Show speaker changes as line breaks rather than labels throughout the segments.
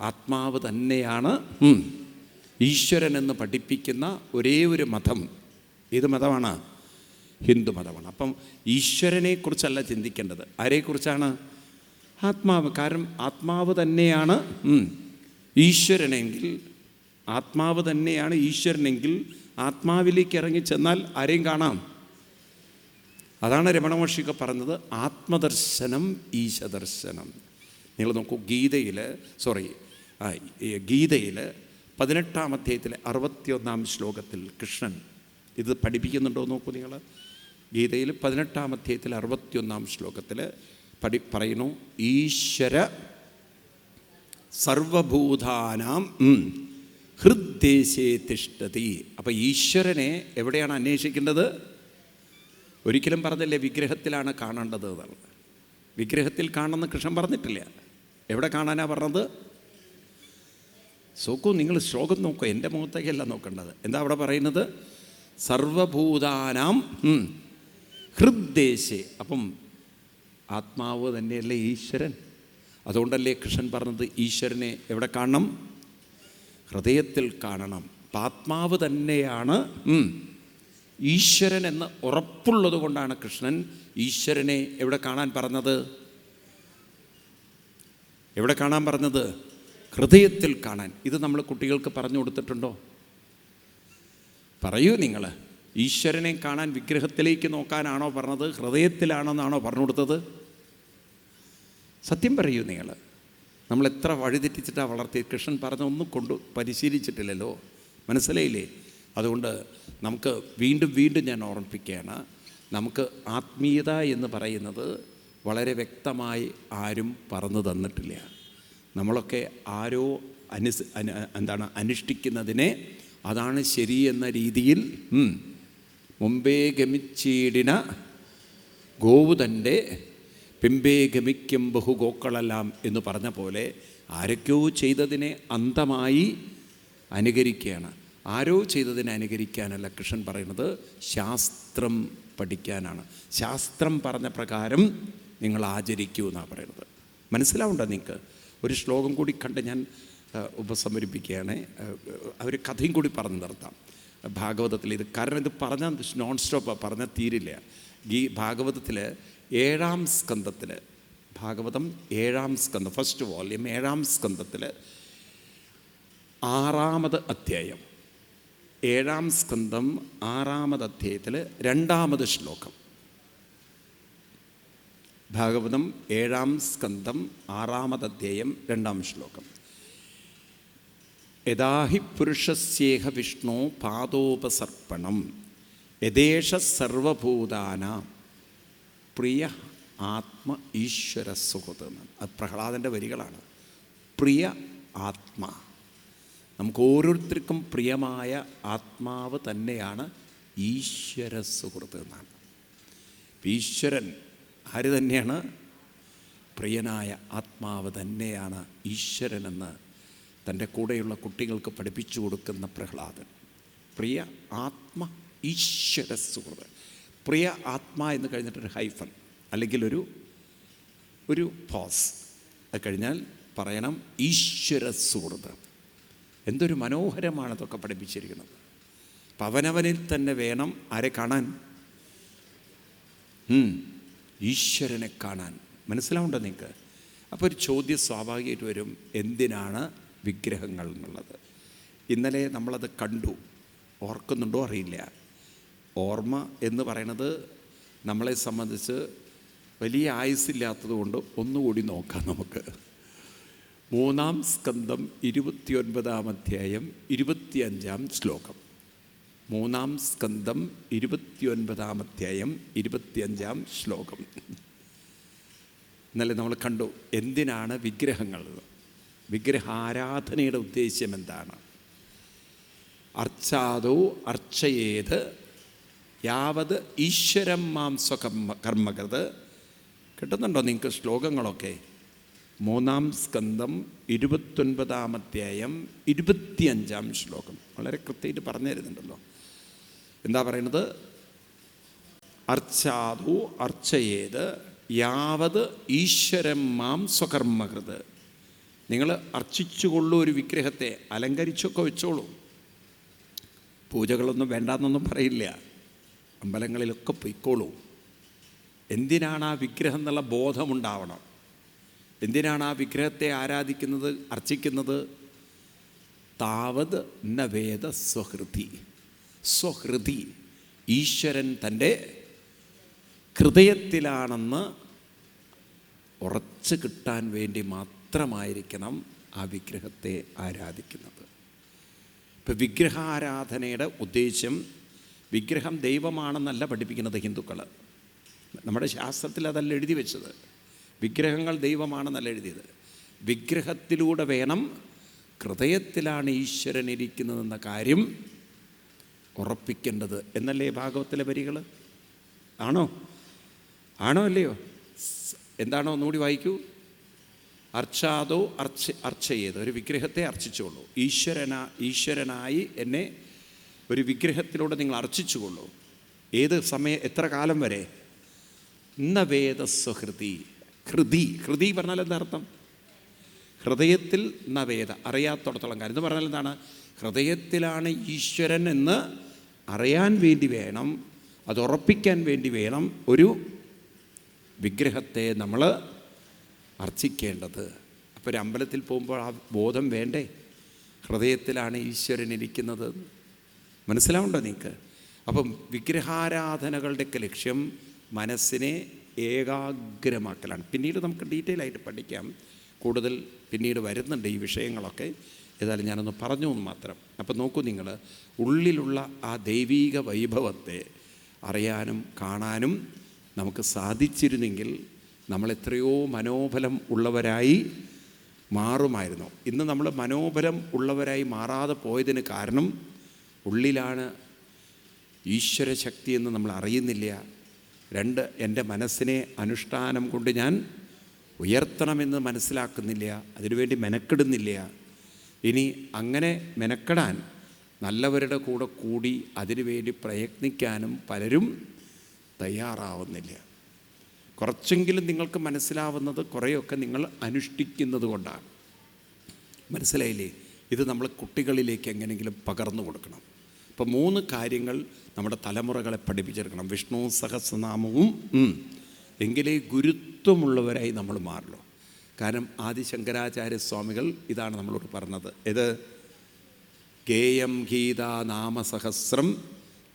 ആത്മാവ് തന്നെയാണ്. ഈശ്വരനെന്ന് ഈശ്വരൻ എന്ന് പഠിപ്പിക്കുന്ന ഒരേ ഒരു മതം. ഏത് മതമാണ്? ഹിന്ദു മതമാണ്. അപ്പം ഈശ്വരനെക്കുറിച്ചല്ല ചിന്തിക്കേണ്ടത്. ആരെക്കുറിച്ചാണ് ആത്മാവ്. കാരണം ആത്മാവ് തന്നെയാണ്. ഈശ്വരനെങ്കിൽ ആത്മാവ് തന്നെയാണ് ഈശ്വരനെങ്കിൽ ആത്മാവിലേക്ക് ഇറങ്ങി ചെന്നാൽ ആരെയും കാണാം. അതാണ് രമണ മഹർഷിയൊക്കെ പറഞ്ഞത്. ആത്മദർശനം ഈശദർശനം. നിങ്ങൾ നോക്കൂ ഗീതയിൽ സോറി ഗീതയിൽ പതിനെട്ടാം അധ്യായത്തിലെ അറുപത്തിയൊന്നാം ശ്ലോകത്തിൽ കൃഷ്ണൻ ഇത് പഠിപ്പിക്കുന്നുണ്ടോ നോക്കൂ നിങ്ങൾ ഗീതയിൽ പതിനെട്ടാം അധ്യായത്തിൽ അറുപത്തിയൊന്നാം ശ്ലോകത്തിൽ പഠി പറയുന്നു ഈശ്വര സർവഭൂതാനാം ഹൃദ്ദേശേ തിഷ്ടതി അപ്പം ഈശ്വരനെ എവിടെയാണ് അന്വേഷിക്കേണ്ടത്? ഒരിക്കലും പറഞ്ഞില്ലേ വിഗ്രഹത്തിലാണ് കാണേണ്ടത് വിഗ്രഹത്തിൽ കാണുന്ന കൃഷ്ണൻ പറഞ്ഞിട്ടില്ല. എവിടെ കാണാനാണ് പറഞ്ഞത്? നോക്കൂ നിങ്ങൾ ശ്ലോകം നോക്കുക എന്റെ മുഖത്തേക്കല്ല നോക്കേണ്ടത്. എന്താ അവിടെ പറയുന്നത്? സർവഭൂതാനാം ഹൃദ്ദേശേ. അപ്പം ആത്മാവ് തന്നെയല്ലേ ഈശ്വരൻ? അതുകൊണ്ടല്ലേ കൃഷ്ണൻ പറഞ്ഞത് ഈശ്വരനെ എവിടെ കാണണം? ഹൃദയത്തിൽ കാണണം. അപ്പം ആത്മാവ് തന്നെയാണ് ഈശ്വരൻ എന്ന് ഉറപ്പുള്ളത് കൊണ്ടാണ് കൃഷ്ണൻ ഈശ്വരനെ എവിടെ കാണാൻ പറഞ്ഞത്? എവിടെ കാണാൻ പറഞ്ഞത്? ഹൃദയത്തിൽ കാണാൻ. ഇത് നമ്മൾ കുട്ടികൾക്ക് പറഞ്ഞു കൊടുത്തിട്ടുണ്ടോ? പറയൂ നിങ്ങൾ ഈശ്വരനെ കാണാൻ വിഗ്രഹത്തിലേക്ക് നോക്കാനാണോ പറഞ്ഞത്? ഹൃദയത്തിലാണെന്നാണോ പറഞ്ഞു കൊടുത്തത്? സത്യം പറയൂ നിങ്ങൾ നമ്മൾ എത്ര വഴിതെറ്റിച്ചിട്ടാണ് വളർത്തി കൃഷ്ണൻ പറഞ്ഞ ഒന്നും കൊണ്ട് പരിശീലിച്ചിട്ടില്ലല്ലോ. മനസ്സിലായില്ലേ? അതുകൊണ്ട് നമുക്ക് വീണ്ടും വീണ്ടും ഞാൻ ഓർമ്മിപ്പിക്കുകയാണ്. നമുക്ക് ആത്മീയത എന്ന് പറയുന്നത് വളരെ വ്യക്തമായി ആരും പറഞ്ഞു തന്നിട്ടില്ല. നമ്മളൊക്കെ ആരോ അനുസ് അനു എന്താണ് അനുഷ്ഠിക്കുന്നതിനെ അതാണ് ശരി എന്ന രീതിയിൽ മുമ്പേ ഗമിച്ചീടിന ഗോവുതന്റെ പിമ്പേ ഗമിക്കും ബഹുഗോക്കളെല്ലാം എന്ന് പറഞ്ഞ പോലെ ആരൊക്കെയോ ചെയ്തതിനെ അന്തമായി അനുകരിക്കുകയാണ്. ആരോ ചെയ്തതിനെ അനുകരിക്കാനല്ല കൃഷ്ണൻ പറയുന്നത് ശാസ്ത്രം പഠിക്കാനാണ്. ശാസ്ത്രം പറഞ്ഞ പ്രകാരം നിങ്ങൾ ആചരിക്കൂ എന്നാണ് പറയുന്നത്. മനസ്സിലാവുണ്ടോ നിങ്ങൾക്ക്? ഒരു ശ്ലോകം കൂടി കണ്ട് ഞാൻ ഉപസമരിപ്പിക്കുകയാണ്. അവർ കഥയും കൂടി പറഞ്ഞു നിർത്താം. ഭാഗവതത്തിൽ ഇത് കാരണം ഇത് പറഞ്ഞാൽ നോൺ സ്റ്റോപ്പാണ് പറഞ്ഞാൽ തീരില്ല. ഈ ഭാഗവതത്തിൽ ഏഴാം സ്കന്ധത്തിൽ ഭാഗവതം ഏഴാം സ്കന്ധം ഫസ്റ്റ് വോളിയം ഏഴാം സ്കന്ധത്തിൽ ആറാമത് അധ്യായം. ഏഴാം സ്കന്ധം ആറാമത് അധ്യായത്തിൽ രണ്ടാമത് ശ്ലോകം. ഭാഗവതം ഏഴാം സ്കന്ധം ആറാമത് അധ്യായം രണ്ടാം ശ്ലോകം. യഥാഹി പുരുഷസ്യേഹ വിഷ്ണു പാദോപസർപ്പണം യഥേഷ സർവഭൂതാന പ്രിയ ആത്മ ഈശ്വര സുഹൃത്ത് അത് പ്രഹ്ലാദന്റെ വരികളാണ്. പ്രിയ ആത്മ. നമുക്ക് ഓരോരുത്തർക്കും പ്രിയമായ ആത്മാവ് തന്നെയാണ് ഈശ്വര സുഹൃത്ത് എന്നാണ്. ഈശ്വരൻ ആര് തന്നെയാണ് പ്രിയനായ ആത്മാവ് തന്നെയാണ് ഈശ്വരനെന്ന് തന്റെ കൂടെയുള്ള കുട്ടികൾക്ക് പഠിപ്പിച്ചു കൊടുക്കുന്ന പ്രഹ്ലാദൻ. പ്രിയ ആത്മ ഈശ്വര സുഹൃത് പ്രിയ ആത്മ എന്ന് കഴിഞ്ഞിട്ടൊരു ഹൈഫൻ അല്ലെങ്കിൽ ഒരു ഒരു പോസ്. അത് കഴിഞ്ഞാൽ പറയണം ഈശ്വര സുഹൃത് എന്തൊരു മനോഹരമാണ് അതൊക്കെ പഠിപ്പിച്ചിരിക്കുന്നത്. അപ്പം അവനവനിൽ തന്നെ വേണം ആരെ കാണാൻ? ഈശ്വരനെ കാണാൻ. മനസ്സിലാവുണ്ടോ നിങ്ങൾക്ക്? അപ്പോൾ ഒരു ചോദ്യം സ്വാഭാവികമായിട്ട് വരും എന്തിനാണ് വിഗ്രഹങ്ങൾ എന്നുള്ളത്? ഇന്നലെ നമ്മളത് കണ്ടു. ഓർക്കുന്നുണ്ടോ? അറിയില്ല. ഓർമ്മ എന്ന് പറയണത് നമ്മളെ സംബന്ധിച്ച് വലിയ ആയുസ്സില്ലാത്തത് കൊണ്ട് ഒന്നുകൂടി നോക്കാം നമുക്ക്. മൂന്നാം സ്കന്ധം ഇരുപത്തിയൊൻപതാം അധ്യായം ഇരുപത്തിയഞ്ചാം ശ്ലോകം. മൂന്നാം സ്കന്ധം ഇരുപത്തിയൊൻപതാം അധ്യായം ഇരുപത്തിയഞ്ചാം ശ്ലോകം. ഇന്നലെ നമ്മൾ കണ്ടു എന്തിനാണ് വിഗ്രഹങ്ങൾ? വിഗ്രഹാരാധനയുടെ ഉദ്ദേശ്യം എന്താണ്? അർച്ചാദോ അർച്ചയേത് യാവത് ഈശ്വരം മാം സ്വകർമ്മ കർമ്മകൃത്. കിട്ടുന്നുണ്ടോ നിങ്ങൾക്ക് ശ്ലോകങ്ങളൊക്കെ? മൂന്നാം സ്കന്ധം ഇരുപത്തൊൻപതാം അധ്യായം ഇരുപത്തിയഞ്ചാം ശ്ലോകം. വളരെ കൃത്യമായിട്ട് പറഞ്ഞു തരുന്നുണ്ടല്ലോ എന്താ പറയുന്നത്? അർച്ചാതു അർച്ചയേത് യാവത് ഈശ്വരം മാം സ്വകർമ്മകൃത്. നിങ്ങൾ അർച്ചിച്ചുകൊള്ളൂ ഒരു വിഗ്രഹത്തെ അലങ്കരിച്ചൊക്കെ വെച്ചോളൂ. പൂജകളൊന്നും വേണ്ടാന്നൊന്നും പറയില്ല. അമ്പലങ്ങളിലൊക്കെ പൊയ്ക്കോളൂ. എന്തിനാണ് ആ വിഗ്രഹം എന്നുള്ള ബോധമുണ്ടാവണം? എന്തിനാണ് ആ വിഗ്രഹത്തെ ആരാധിക്കുന്നത് അർച്ചിക്കുന്നത്? താവത് നവേദ സ്വഹൃതി. സ്വഹൃതി ഈശ്വരൻ തന്റെ ഹൃദയത്തിലാണെന്ന് ഉറച്ചു കിട്ടാൻ വേണ്ടി മാത്രമായിരിക്കണം ആ വിഗ്രഹത്തെ ആരാധിക്കുന്നത്. ഇപ്പം വിഗ്രഹാരാധനയുടെ ഉദ്ദേശ്യം വിഗ്രഹം ദൈവമാണെന്നല്ല പഠിപ്പിക്കുന്നത് ഹിന്ദുക്കൾ നമ്മുടെ ശാസ്ത്രത്തിൽ അതല്ല എഴുതി വെച്ചത്. വിഗ്രഹങ്ങൾ ദൈവമാണെന്നല്ല എഴുതിയത്. വിഗ്രഹത്തിലൂടെ വേണം ഹൃദയത്തിലാണ് ഈശ്വരൻ ഇരിക്കുന്നതെന്ന കാര്യം ഉറപ്പിക്കേണ്ടത് എന്നല്ലേ ഭാഗവത്തിലെ വരികൾ ആണോ? ആണോ അല്ലയോ? എന്താണോ ഒന്നുകൂടി വായിക്കൂ. അർച്ചാതോ അർച്ച അർച്ചയേത്. ചെയ്ത് ഒരു വിഗ്രഹത്തെ അർച്ചിച്ചുകൊള്ളൂ. ഈശ്വരനാ ഈശ്വരനായി എന്നെ ഒരു വിഗ്രഹത്തിലൂടെ നിങ്ങൾ അർച്ചിച്ചുകൊള്ളൂ. ഏത് സമയം എത്ര കാലം വരെ? ഇന്ന വേദസ്വഹൃതി ഹൃതി ഹൃതി പറഞ്ഞാൽ എന്താ അർത്ഥം? ഹൃദയത്തിൽ നവേദ അറിയാത്തോടത്തോളം കാര്യം. എന്ന് പറഞ്ഞാൽ എന്താണ്? ഹൃദയത്തിലാണ് ഈശ്വരൻ എന്ന് അറിയാൻ വേണ്ടി വേണം അത് ഉറപ്പിക്കാൻ വേണ്ടി വേണം ഒരു വിഗ്രഹത്തെ നമ്മൾ അർച്ചിക്കേണ്ടത്. അപ്പോൾ ഒരു അമ്പലത്തിൽ പോകുമ്പോൾ ആ ബോധം വേണ്ടേ? ഹൃദയത്തിലാണ് ഈശ്വരൻ ഇരിക്കുന്നത്. മനസ്സിലാവുണ്ടോ നിങ്ങൾക്ക് അപ്പം വിഗ്രഹാരാധനകളുടെയൊക്കെ ലക്ഷ്യം മനസ്സിനെ ഏകാഗ്രമാക്കലാണ്. പിന്നീട് നമുക്ക് ഡീറ്റെയിൽ ആയിട്ട് പഠിക്കാം. കൂടുതൽ പിന്നീട് വരുന്നുണ്ട് ഈ വിഷയങ്ങളൊക്കെ. ഏതായാലും ഞാനൊന്ന് പറഞ്ഞു എന്ന് മാത്രം. അപ്പം നോക്കൂ നിങ്ങൾ ഉള്ളിലുള്ള ആ ദൈവീക വൈഭവത്തെ അറിയാനും കാണാനും നമുക്ക് സാധിച്ചിരുന്നെങ്കിൽ നമ്മൾ എത്രയോ മനോബലം ഉള്ളവരായി മാറുമായിരുന്നു. ഇന്ന് നമ്മൾ മനോബലം ഉള്ളവരായി മാറാതെ പോയതിന് കാരണം ഉള്ളിലാണ് ഈശ്വര ശക്തി എന്ന് നമ്മൾ അറിയുന്നില്ല. രണ്ട് എന്റെ മനസ്സിനെ അനുഷ്ഠാനം കൊണ്ട് ഞാൻ ഉയർത്തണമെന്ന് മനസ്സിലാക്കുന്നില്ല. അതിനുവേണ്ടി മെനക്കെടുന്നില്ല. ഇനി അങ്ങനെ മെനക്കെടാൻ നല്ലവരുടെ കൂടെ കൂടി അതിനുവേണ്ടി പ്രയത്നിക്കാനും പലരും തയ്യാറാവുന്നില്ല. കുറച്ചെങ്കിലും നിങ്ങൾക്ക് മനസ്സിലാവുന്നത് കുറേയൊക്കെ നിങ്ങൾ അനുഷ്ഠിക്കുന്നത് കൊണ്ടാണ്. മനസ്സിലായില്ലേ? ഇത് നമ്മൾ കുട്ടികളിലേക്ക് എങ്ങനെയെങ്കിലും പകർന്നു കൊടുക്കണം. അപ്പോൾ മൂന്ന് കാര്യങ്ങൾ നമ്മുടെ തലമുറകളെ പഠിപ്പിച്ചെടുക്കണം. വിഷ്ണു സഹസ്രനാമവും. എങ്കിലേ ഗുരുത്വമുള്ളവരായി നമ്മൾ മാറുള്ളൂ കാരണം ആദിശങ്കരാചാര്യ സ്വാമികൾ ഇതാണ് നമ്മളോട് പറഞ്ഞത്. ഇത് ഗേയം ഗീതാ നാമസഹസ്രം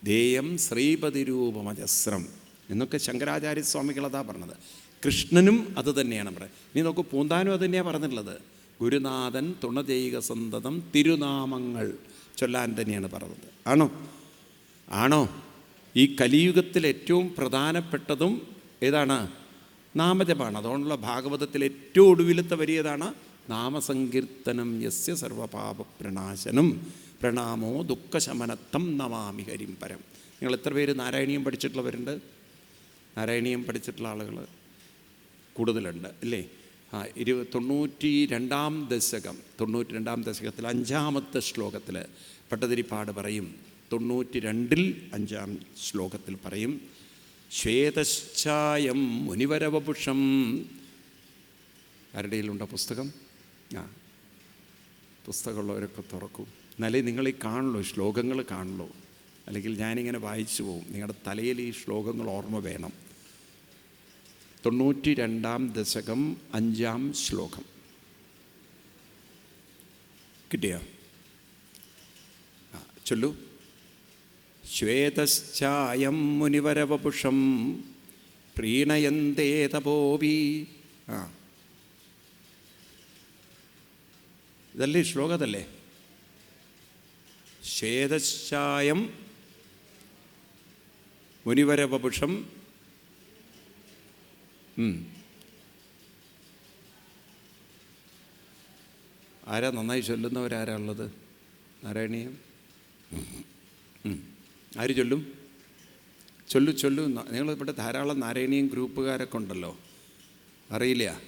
ദേയം ശ്രീപതി രൂപമജസ്രം എന്നൊക്കെ ശങ്കരാചാര്യ സ്വാമികൾ അതാ പറഞ്ഞത്. കൃഷ്ണനും അത് തന്നെയാണ് പറയുന്നത് ഇനി നോക്കൂ പൂന്താനും അത് തന്നെയാണ് പറഞ്ഞിട്ടുള്ളത്. ഗുരുനാഥൻ തുണ ചെയ്യുക സന്തതം തിരുനാമങ്ങൾ ചൊല്ലാൻ തന്നെയാണ് പറഞ്ഞത്. ആണോ? ആണോ? ഈ കലിയുഗത്തിൽ ഏറ്റവും പ്രധാനപ്പെട്ടതും ഏതാണ്? നാമജപാണ്. അതുകൊണ്ടുള്ള ഭാഗവതത്തിൽ ഏറ്റവും ഒടുവിലത്തെ വരിയതാണ് നാമസങ്കീർത്തനം യസ്യ സർവപാപ പ്രണാശനം പ്രണാമോ ദുഃഖശമനത്തം നമാമി ഹരിം പരം. നിങ്ങൾ എത്ര പേര് നാരായണീയം പഠിച്ചിട്ടുള്ളവരുണ്ട്? നാരായണീയം പഠിച്ചിട്ടുള്ള ആളുകൾ കൂടുതലുണ്ട് അല്ലേ? ആ ഇരു തൊണ്ണൂറ്റി രണ്ടാം ദശകം തൊണ്ണൂറ്റി രണ്ടാം ദശകത്തിൽ അഞ്ചാമത്തെ ശ്ലോകത്തിൽ പട്ടതിരിപ്പാട് പറയും. തൊണ്ണൂറ്റി രണ്ടിൽ അഞ്ചാം ശ്ലോകത്തിൽ പറയും. ശ്വേതശ്ചായം മുനിവരവപുഷം. ആരുടെയിലുണ്ടോ പുസ്തകം? ആ. പുസ്തകമുള്ളവരൊക്കെ തുറക്കും. എന്നാലേ നിങ്ങൾ ഈ കാണുള്ളൂ ശ്ലോകങ്ങൾ കാണുള്ളൂ. അല്ലെങ്കിൽ ഞാനിങ്ങനെ വായിച്ചു പോകും. നിങ്ങളുടെ തലയിൽ ഈ ശ്ലോകങ്ങൾ ഓർമ്മ വേണം. തൊണ്ണൂറ്റി രണ്ടാം ദശകം അഞ്ചാം ശ്ലോകം. കിട്ടിയോ? ആ ചൊല്ലു. ശ്വേതശ്ചായം മുനിവരവപുഷം. പ്രീണയന്തേ തപോവി ആ. ഇതല്ലേ ശ്ലോകത്തല്ലേ ശ്വേതശ്ചായം മുനിവരവപുഷം. ആരാ നന്നായി ചൊല്ലുന്നവരാരാ ഉള്ളത്? നാരായണീയം. ആര് ചൊല്ലും? ചൊല്ലു ചൊല്ലു നിങ്ങൾ ഇവിടെ ധാരാളം നാരായണീയം ഗ്രൂപ്പുകാരൊക്കെ ഉണ്ടല്ലോ. അറിയില്ല.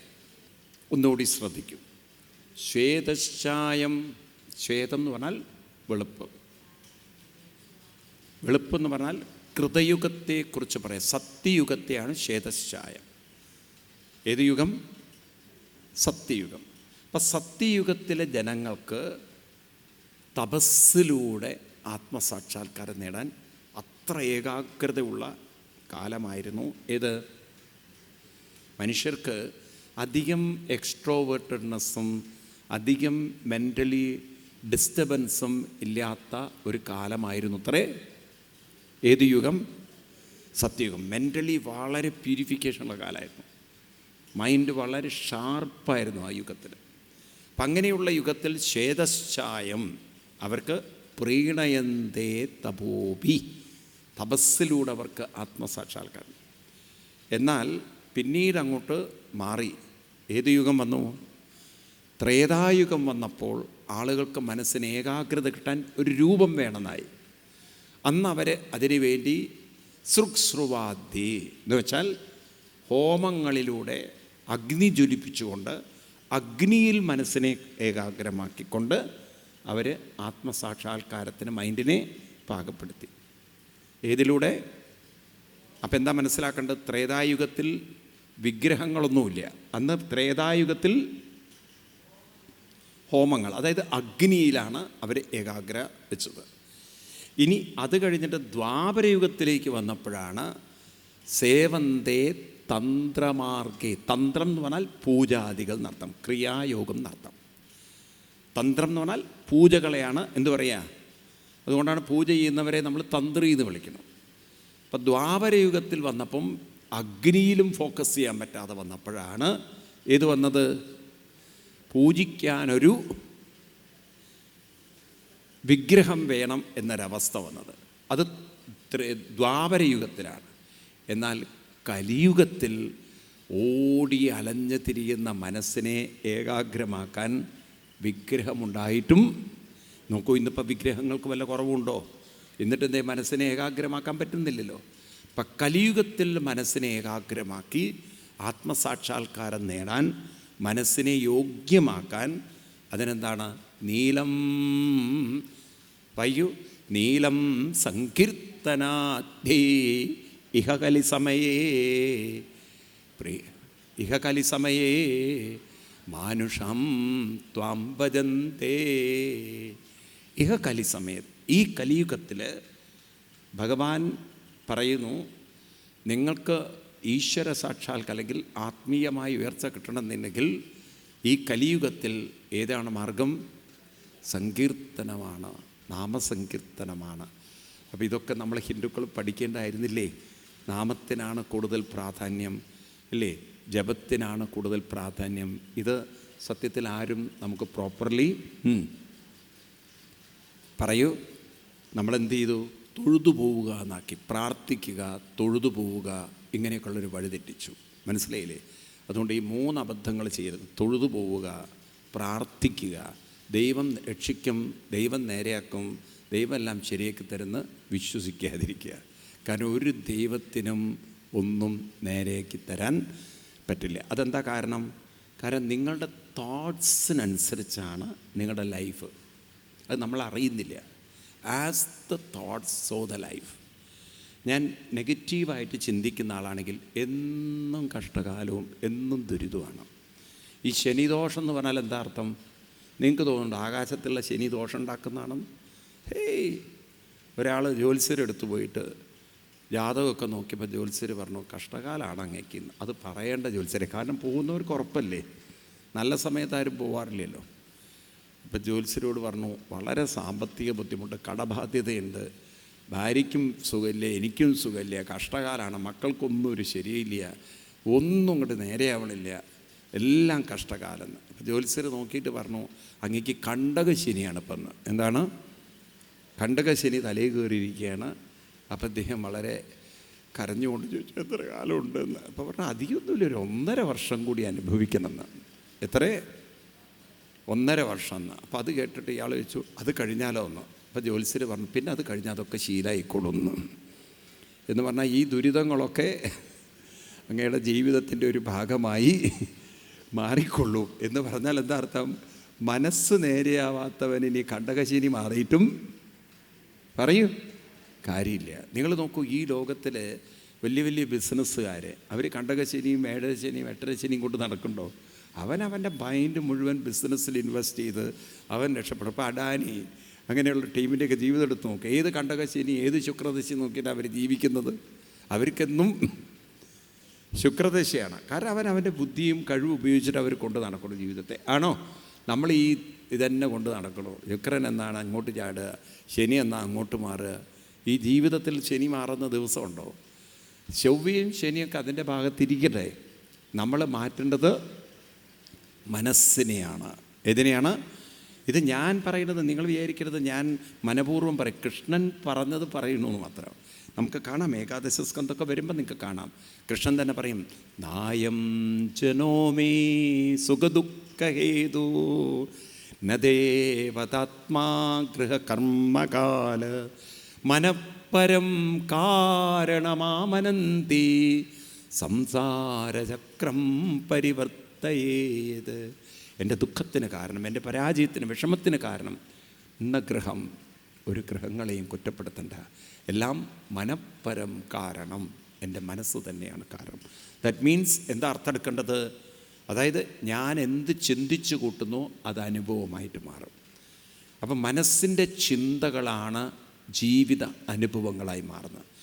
ഒന്നുകൂടി ശ്രദ്ധിക്കും. ശ്വേതശ്ചായം ശ്വേതം എന്ന് പറഞ്ഞാൽ വെളുപ്പ്. വെളുപ്പ് എന്ന് പറഞ്ഞാൽ കൃതയുഗത്തെക്കുറിച്ച് പറയാം. സത്യയുഗത്തെയാണ് ശ്വേതശ്ചായം. ഏത് യുഗം? സത്യയുഗം. അപ്പം സത്യയുഗത്തിലെ ജനങ്ങൾക്ക് തപസ്സിലൂടെ ആത്മസാക്ഷാത്കാരം നേടാൻ അത്ര ഏകാഗ്രതയുള്ള കാലമായിരുന്നു. ഇത് മനുഷ്യർക്ക് അധികം എക്സ്ട്രോവേർട്ടഡ്നെസ്സും അധികം മെന്റലി ഡിസ്റ്റർബൻസും ഇല്ലാത്ത ഒരു കാലമായിരുന്നു. അത്രേ ഏത് യുഗം? സത്യയുഗം. മെന്റലി വളരെ പ്യൂരിഫിക്കേഷനുള്ള കാലമായിരുന്നു. മൈൻഡ് വളരെ ഷാർപ്പായിരുന്നു ആ യുഗത്തിൽ. അപ്പം അങ്ങനെയുള്ള യുഗത്തിൽ ശ്വേതശ്ചായം അവർക്ക് പ്രീണയന്തേ തപോപി തപസ്സിലൂടെ അവർക്ക് ആത്മസാക്ഷാത്കാരം. എന്നാൽ പിന്നീട് അങ്ങോട്ട് മാറി. ഏത് യുഗം വന്നു? ത്രേതായുഗം വന്നപ്പോൾ ആളുകൾക്ക് മനസ്സിന് ഏകാഗ്രത കിട്ടാൻ ഒരു രൂപം വേണമെന്നായി. അന്ന് അവർ അതിനുവേണ്ടി സൃക്സ്രുവാദി എന്ന് വെച്ചാൽ ഹോമങ്ങളിലൂടെ അഗ്നി ജ്വലിപ്പിച്ചുകൊണ്ട് അഗ്നിയിൽ മനസ്സിനെ ഏകാഗ്രമാക്കിക്കൊണ്ട് അവർ ആത്മസാക്ഷാത്കാരത്തിന് മൈൻഡിനെ പാകപ്പെടുത്തി. ഏതിലൂടെ? അപ്പം എന്താ മനസ്സിലാക്കേണ്ടത്? ത്രേതായുഗത്തിൽ വിഗ്രഹങ്ങളൊന്നുമില്ല. അന്ന് ത്രേതായുഗത്തിൽ ഹോമങ്ങൾ അതായത് അഗ്നിയിലാണ് അവർ ഏകാഗ്ര വെച്ചത്. ഇനി അത് കഴിഞ്ഞിട്ട് ദ്വാപരയുഗത്തിലേക്ക് വന്നപ്പോഴാണ് സേവന്തേ തന്ത്രമാർഗേ തന്ത്രം എന്ന് പറഞ്ഞാൽ പൂജാദികൾ നടത്തം ക്രിയായോഗം നടത്തം തന്ത്രം എന്ന് പറഞ്ഞാൽ പൂജകളെയാണ് എന്തു പറയുക? അതുകൊണ്ടാണ് പൂജ ചെയ്യുന്നവരെ നമ്മൾ തന്ത്രി എന്ന് വിളിക്കുന്നത്. അപ്പം ദ്വാപരയുഗത്തിൽ വന്നപ്പം അഗ്നിയിലും ഫോക്കസ് ചെയ്യാൻ പറ്റാതെ വന്നപ്പോഴാണ് ഏത് വന്നത്? പൂജിക്കാനൊരു വിഗ്രഹം വേണം എന്നൊരവസ്ഥ വന്നത്. അത് ദ്വാപരയുഗത്തിലാണ് എന്നാൽ കലിയുഗത്തിൽ ഓടി അലഞ്ഞു തിരിയുന്ന മനസ്സിനെ ഏകാഗ്രമാക്കാൻ വിഗ്രഹമുണ്ടായിട്ടും നോക്കൂ ഇന്നിപ്പോൾ വിഗ്രഹങ്ങൾക്ക് വല്ല കുറവുണ്ടോ? എന്നിട്ട് എന്തേ മനസ്സിനെ ഏകാഗ്രമാക്കാൻ പറ്റുന്നില്ലല്ലോ. അപ്പം കലിയുഗത്തിൽ മനസ്സിനെ ഏകാഗ്രമാക്കി ആത്മസാക്ഷാത്കാരം നേടാൻ മനസ്സിനെ യോഗ്യമാക്കാൻ അതിനെന്താണ്? നീലം. പയ്യു നീലം സങ്കീർത്തനാധ്യേ ഇഹകലി സമയേ പ്രിയ ഇഹകലി സമയേ മാനുഷം ത്വാം ഭജന്തേ. ഇഹകലി സമയത്ത് ഈ കലിയുഗത്തിൽ ഭഗവാൻ പറയുന്നു നിങ്ങൾക്ക് ഈശ്വര സാക്ഷാൽക്ക് അല്ലെങ്കിൽ ആത്മീയമായി ഉയർച്ച കിട്ടണമെന്നുണ്ടെങ്കിൽ ഈ കലിയുഗത്തിൽ ഏതാണ് മാർഗം? സങ്കീർത്തനമാണ് നാമസങ്കീർത്തനമാണ്. അപ്പോൾ ഇതൊക്കെ നമ്മൾ ഹിന്ദുക്കൾ പഠിക്കേണ്ടായിരുന്നില്ലേ നാമത്തിനാണ് കൂടുതൽ പ്രാധാന്യം അല്ലേ ജപത്തിനാണ് കൂടുതൽ പ്രാധാന്യം. ഇത് സത്യത്തിൽ ആരും നമുക്ക് പ്രോപ്പർലി പറയൂ. നമ്മളെന്ത് ചെയ്തു തൊഴുതു പോവുക എന്നാക്കി. പ്രാർത്ഥിക്കുക തൊഴുതു പോവുക ഇങ്ങനെയൊക്കെയുള്ളൊരു വഴിതെറ്റിച്ചു മനസ്സിലായില്ലേ? അതുകൊണ്ട് ഈ മൂന്ന് അബദ്ധങ്ങൾ ചെയ്യരുത്. തൊഴുതു പോവുക പ്രാർത്ഥിക്കുക ദൈവം രക്ഷിക്കും ദൈവം നേരെയാക്കും ദൈവം എല്ലാം ശരിയാക്കി തരുന്ന് വിശ്വസിക്കാതിരിക്കുക. കാരണം ഒരു ദൈവത്തിനും ഒന്നും നേരെയാക്കി തരാൻ പറ്റില്ല. അതെന്താ കാരണം? കാരണം നിങ്ങളുടെ തോട്ട്സിനനുസരിച്ചാണ് നിങ്ങളുടെ ലൈഫ് അത് നമ്മൾ അറിയുന്നില്ല. As the thoughts so the life ഞാൻ നെഗറ്റീവായിട്ട് ചിന്തിക്കുന്ന ആളാണെങ്കിൽ എന്നും കഷ്ടകാലവും എന്നും ദുരിതമാണ്. ഈ ശനിദോഷം എന്ന് പറഞ്ഞാൽ എന്താ അർത്ഥം? നിങ്ങൾക്ക് തോന്നുന്നുണ്ട് ആകാശത്തുള്ള ശനി ദോഷം ഉണ്ടാക്കുന്നതാണെന്ന്? ഹേയ് ഒരാൾ ജ്യോത്സ്യരെടുത്ത് പോയിട്ട് ജാതകമൊക്കെ നോക്കിയപ്പോൾ ജ്യോത്സ്യർ പറഞ്ഞു കഷ്ടകാലമാണ് അങ്ങേക്ക് അത് പറയേണ്ട ജ്യോത്സ്യരെ. കാരണം പോകുന്നവർക്ക് ഉറപ്പല്ലേ? നല്ല സമയത്താരും പോവാറില്ലല്ലോ. ഇപ്പം ജ്യോത്സ്യരോട് പറഞ്ഞു വളരെ സാമ്പത്തിക ബുദ്ധിമുട്ട് കടബാധ്യതയുണ്ട്. ഭാര്യയ്ക്കും സുഖമില്ല എനിക്കും സുഖമില്ല കഷ്ടകാലമാണ് മക്കൾക്കൊന്നും ഒരു ശരിയില്ല ഒന്നും ഇങ്ങോട്ട് നേരെയാവണില്ല എല്ലാം കഷ്ടകാലം. അപ്പം ജ്യോത്സ്യർ നോക്കിയിട്ട് പറഞ്ഞു അങ്ങേക്ക് കണ്ടകശനിയാണ് ഇപ്പം എന്താണ്? കണ്ടകശനി തലയിൽ കയറിയിരിക്കുകയാണ്. അപ്പം അദ്ദേഹം വളരെ കരഞ്ഞുകൊണ്ട് ചോദിച്ചു എത്ര കാലമുണ്ടെന്ന് അപ്പോൾ പറഞ്ഞു അധികമൊന്നുമില്ല ഒരു ഒന്നര വർഷം കൂടി അനുഭവിക്കണമെന്ന്. എത്ര? ഒന്നര വർഷം എന്ന്. അപ്പോൾ അത് കേട്ടിട്ട് ഇയാൾ ചോദിച്ചു അത് കഴിഞ്ഞാലോ ഒന്ന് അപ്പോൾ ജ്യോത്സ്യർ പറഞ്ഞു പിന്നെ അത് കഴിഞ്ഞാൽ അതൊക്കെ ശീലമായിക്കൊള്ളുന്നു എന്ന്. പറഞ്ഞാൽ ഈ ദുരിതങ്ങളൊക്കെ അങ്ങയുടെ ജീവിതത്തിന്റെ ഒരു ഭാഗമായി മാറിക്കൊള്ളൂ എന്ന് പറഞ്ഞാൽ എന്താ അർത്ഥം? മനസ്സ് നേരെയാവാത്തവൻ കണ്ടകശീനി മാറിയിട്ടും പറയൂ. കാര്യമില്ല. നിങ്ങൾ നോക്കൂ ഈ ലോകത്തിൽ വലിയ വലിയ ബിസിനസ്സുകാർ അവർ കണ്ടകശനിയും ഏഴരശനിയും എട്ടരശനിയും കൊണ്ട് നടക്കുന്നുണ്ടോ? അവൻ അവന്റെ മൈൻഡ് മുഴുവൻ ബിസിനസ്സിൽ ഇൻവെസ്റ്റ് ചെയ്ത് അവൻ രക്ഷപ്പെടും. അപ്പോൾ അഡാനി അങ്ങനെയുള്ള ടീമിന്റെയൊക്കെ ജീവിതം എടുത്ത് നോക്കുക ഏത് കണ്ടകശനി ഏത് ശുക്രദശി നോക്കിയിട്ട് അവർ ജീവിക്കുന്നത്? അവർക്കെന്നും ശുക്രദശയാണ്. കാരണം അവൻ അവന്റെ ബുദ്ധിയും കഴിവും ഉപയോഗിച്ചിട്ട് അവർ കൊണ്ട് നടക്കണം ജീവിതത്തെ. ആണോ? നമ്മൾ ഈ ഇതന്നെ കൊണ്ട് നടക്കണോ. ശുക്രൻ എന്നാണ് അങ്ങോട്ട് ചാടുക. ശനി എന്നാണ് അങ്ങോട്ട് മാറുക. ഈ ജീവിതത്തിൽ ശനി മാറുന്ന ദിവസമുണ്ടോ? ചൊവ്വയും ശനിയൊക്കെ അതിന്റെ ഭാഗത്തിരിക്കട്ടെ. നമ്മൾ മാറ്റേണ്ടത് മനസ്സിനെയാണ്. എതിനെയാണ്? ഇത് ഞാൻ പറയുന്നത് നിങ്ങൾ വിചാരിക്കരുത് ഞാൻ മനപൂർവം പറയും. കൃഷ്ണൻ പറഞ്ഞത് പറയുന്നു എന്ന് മാത്രം. നമുക്ക് കാണാം ഏകാദശ സ്കന്ധമൊക്കെ വരുമ്പോൾ നിങ്ങൾക്ക് കാണാം. കൃഷ്ണൻ തന്നെ പറയും നായം ജനോമേ സുഖദുഃഖഹേതു നദേവതാത്മാ ഗൃഹകർമ്മകാല മനപ്പരം കാരണമാമനന്തി സംസാരചക്രം പരിവർത്തയേത്. എന്റെ ദുഃഖത്തിന് കാരണം എന്റെ പരാജയത്തിന് വിഷമത്തിന് കാരണം ഇന്ന ഗ്രഹം ഒരു ഗ്രഹങ്ങളെയും കുറ്റപ്പെടുത്തണ്ട. എല്ലാം മനപ്പരം കാരണം എന്റെ മനസ്സ് തന്നെയാണ് കാരണം. ദാറ്റ് മീൻസ് എന്താ അർത്ഥം എടുക്കേണ്ടത്? അതായത് ഞാൻ എന്ത് ചിന്തിച്ചു കൂട്ടുന്നു അത് അനുഭവമായിട്ട് മാറും. അപ്പം മനസ്സിന്റെ ചിന്തകളാണ് ജീവിത അനുഭവങ്ങളായി മാറുന്നത്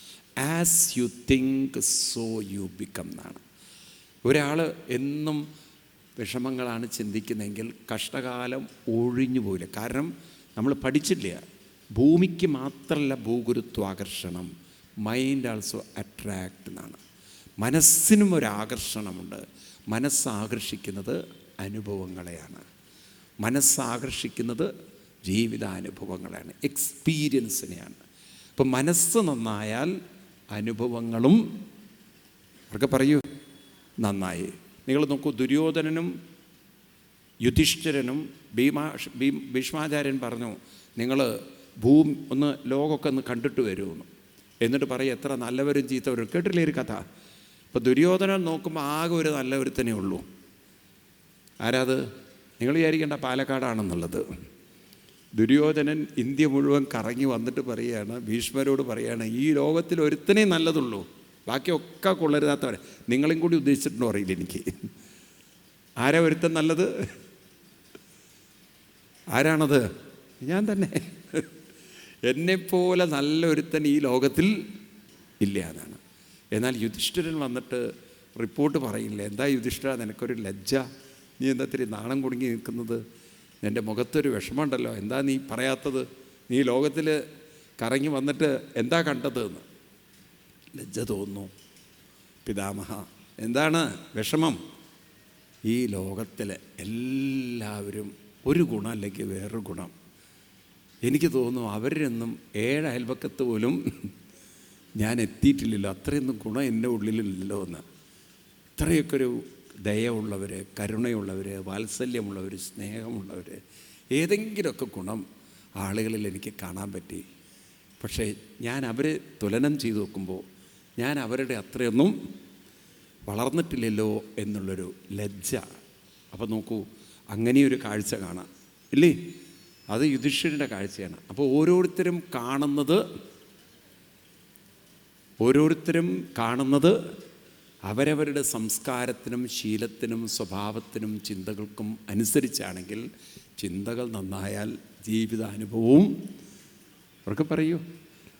as you think so you become എന്നാണ്. ഒരാൾ എന്നും വിഷമങ്ങളാണ് ചിന്തിക്കുന്നതെങ്കിൽ കഷ്ടകാലം ഒഴിഞ്ഞു പോയില്ല കാരണം നമ്മൾ പഠിച്ചില്ല ഭൂമിക്ക് മാത്രമല്ല ഭൂഗുരുത്വാകർഷണം മൈൻഡ് ആൾസോ അട്രാക്റ്റ് എന്നാണ്. മനസ്സിനും ഒരു ആകർഷണമുണ്ട്. മനസ്സാകർഷിക്കുന്നത് അനുഭവങ്ങളെയാണ്. മനസ്സാകർഷിക്കുന്നത് ജീവിതാനുഭവങ്ങളാണ്. എക്സ്പീരിയൻസിനെയാണ് അപ്പം മനസ്സ് നന്നായാൽ അനുഭവങ്ങളും അവർക്ക് പറയൂ നന്നായി. നിങ്ങൾ നോക്കൂ ദുര്യോധനനും യുധിഷ്ഠിരനും ഭീമാ ഭീഷ്മാചാര്യൻ പറഞ്ഞു നിങ്ങൾ ഭൂമി ഒന്ന് ലോകമൊക്കെ ഒന്ന് കണ്ടിട്ട് വരുമെന്ന് എന്നിട്ട് പറയും എത്ര നല്ലവരും ചീത്തവരും. കേട്ടില്ലേ ഒരു കഥ? ഇപ്പം ദുര്യോധനൻ നോക്കുമ്പോൾ ആകെ ഒരു നല്ലവരുത്തനേ ഉള്ളൂ. ആരാത്? നിങ്ങൾ വിചാരിക്കേണ്ട പാലക്കാടാണെന്നുള്ളത്. ദുര്യോധനൻ ഇന്ത്യ മുഴുവൻ കറങ്ങി വന്നിട്ട് പറയുകയാണ് ഭീഷ്മരോട് പറയുകയാണ് ഈ ലോകത്തിൽ ഒരുത്തനേ നല്ലതുള്ളൂ. ബാക്കിയൊക്കെ കൊള്ളരുതാത്തവരെ നിങ്ങളും കൂടി ഉദ്ദേശിച്ചിട്ടുണ്ടോ അറിയില്ല എനിക്ക്. ആരാ ഒരുത്തൻ നല്ലത്? ആരാണത്? ഞാൻ തന്നെ. എന്നെപ്പോലെ നല്ല ഒരുത്തൻ ഈ ലോകത്തിൽ ഇല്ല എന്നാണ്. എന്നാൽ യുധിഷ്ഠിരൻ വന്നിട്ട് റിപ്പോർട്ട് പറയില്ല എന്താ യുധിഷ്ഠിര? നിനക്കൊരു ലജ്ജ? നീ എന്താ ഇത്തിരി നാണം കുടുങ്ങി നിൽക്കുന്നത്? എന്റെ മുഖത്തൊരു വിഷമമുണ്ടല്ലോ. എന്താ നീ പറയാത്തത്? നീ ലോകത്തിൽ കറങ്ങി വന്നിട്ട് എന്താ കണ്ടത് എന്ന് ലജ്ജ തോന്നുന്നു. പിതാമഹ എന്താണ് വിഷമം? ഈ ലോകത്തിലെ എല്ലാവരും ഒരു ഗുണം അല്ലെങ്കിൽ വേറൊരു ഗുണം. എനിക്ക് തോന്നുന്നു അവരൊന്നും ഏഴ് അയൽപക്കത്ത് പോലും ഞാൻ എത്തിയിട്ടില്ലല്ലോ. അത്രയൊന്നും ഗുണം എന്റെ ഉള്ളിലില്ലല്ലോ എന്ന്. ഇത്രയൊക്കെ ഒരു ദയവുള്ളവർ കരുണയുള്ളവർ വാത്സല്യമുള്ളവർ സ്നേഹമുള്ളവർ ഏതെങ്കിലുമൊക്കെ ഗുണം ആളുകളിൽ എനിക്ക് കാണാൻ പറ്റി. പക്ഷേ ഞാൻ അവരെ തുലനം ചെയ്ത് നോക്കുമ്പോൾ ഞാൻ അവരുടെ അത്രയൊന്നും വളർന്നിട്ടില്ലല്ലോ എന്നുള്ളൊരു ലജ്ജ. അപ്പം നോക്കൂ അങ്ങനെയൊരു കാഴ്ച കാണാം. ഇല്ലേ? അത് യുധിഷ്ഠിരന്റെ കാഴ്ചയാണ്. അപ്പോൾ ഓരോരുത്തരും കാണുന്നത് ഓരോരുത്തരും കാണുന്നത് അവരവരുടെ സംസ്കാരത്തിനും ശീലത്തിനും സ്വഭാവത്തിനും ചിന്തകൾക്കും അനുസരിച്ചാണെങ്കിൽ ചിന്തകൾ നന്നായാൽ ജീവിതാനുഭവവും അവർക്ക് പറയൂ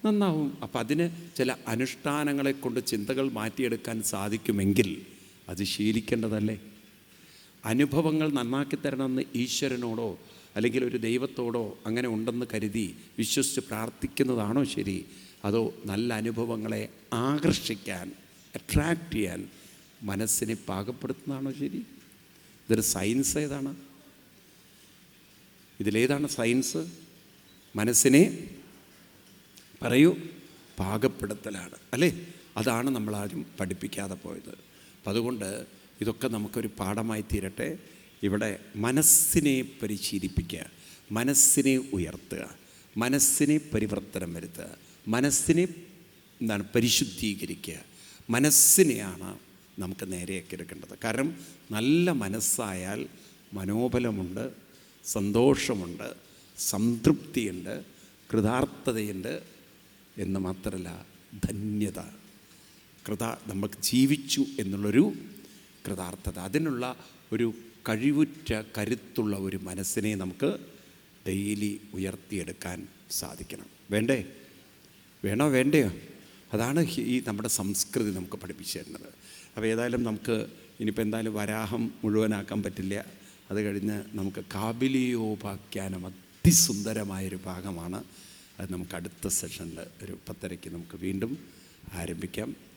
നന്നാവും. അപ്പം അതിന് ചില അനുഷ്ഠാനങ്ങളെ കൊണ്ട് ചിന്തകൾ മാറ്റിയെടുക്കാൻ സാധിക്കുമെങ്കിൽ അത് ശീലിക്കേണ്ടതല്ലേ? അനുഭവങ്ങൾ നന്നാക്കി തരണമെന്ന് ഈശ്വരനോടോ അല്ലെങ്കിൽ ഒരു ദൈവത്തോടോ അങ്ങനെ ഉണ്ടെന്ന് കരുതി വിശ്വസിച്ച് പ്രാർത്ഥിക്കുന്നതാണോ ശരി? അതോ നല്ല അനുഭവങ്ങളെ ആകർഷിക്കാൻ അട്രാക്റ്റ് ചെയ്യാൻ മനസ്സിനെ പാകപ്പെടുത്തുന്നതാണോ ശരി? ഇതൊരു സയൻസ് ഏതാണ്? ഇതിലേതാണ് സയൻസ് മനസ്സിനെ പറയൂ പാകപ്പെടുത്തലാണ്. അല്ലേ? അതാണ് നമ്മളാരും പഠിപ്പിക്കാതെ പോയത്. അപ്പം അതുകൊണ്ട് ഇതൊക്കെ നമുക്കൊരു പാഠമായി തീരട്ടെ. ഇവിടെ മനസ്സിനെ പരിശീലിപ്പിക്കുക മനസ്സിനെ ഉയർത്തുക മനസ്സിനെ പരിവർത്തനം വരുത്തുക മനസ്സിനെ എന്താണ് പരിശുദ്ധീകരിക്കുക. മനസ്സിനെയാണ് നമുക്ക് നേരെയൊക്കെ എടുക്കേണ്ടത്. കാരണം നല്ല മനസ്സായാൽ മനോബലമുണ്ട് സന്തോഷമുണ്ട് സംതൃപ്തിയുണ്ട് കൃതാർത്ഥതയുണ്ട് എന്ന് മാത്രമല്ല ധന്യത. കൃത നമുക്ക് ജീവിച്ചു എന്നുള്ളൊരു കൃതാർത്ഥത. അതിനുള്ള ഒരു കഴിവുറ്റ കരുത്തുള്ള ഒരു മനസ്സിനെ നമുക്ക് ഡെയിലി ഉയർത്തിയെടുക്കാൻ സാധിക്കണം. വേണ്ടേ? വേണോ? വേണ്ടയോ? അതാണ് ഈ നമ്മുടെ സംസ്കൃതി നമുക്ക് പഠിപ്പിച്ചു തരുന്നത് അപ്പോൾ ഏതായാലും നമുക്ക് ഇനിയിപ്പോൾ എന്തായാലും വരാഹം മുഴുവനാക്കാൻ പറ്റില്ല. അത് കഴിഞ്ഞ് നമുക്ക് കാബിലിയോപാഖ്യാനം അതിസുന്ദരമായൊരു ഭാഗമാണ്. അത് നമുക്ക് അടുത്ത സെഷനിൽ ഒരു പത്തരയ്ക്ക് നമുക്ക് വീണ്ടും ആരംഭിക്കാം.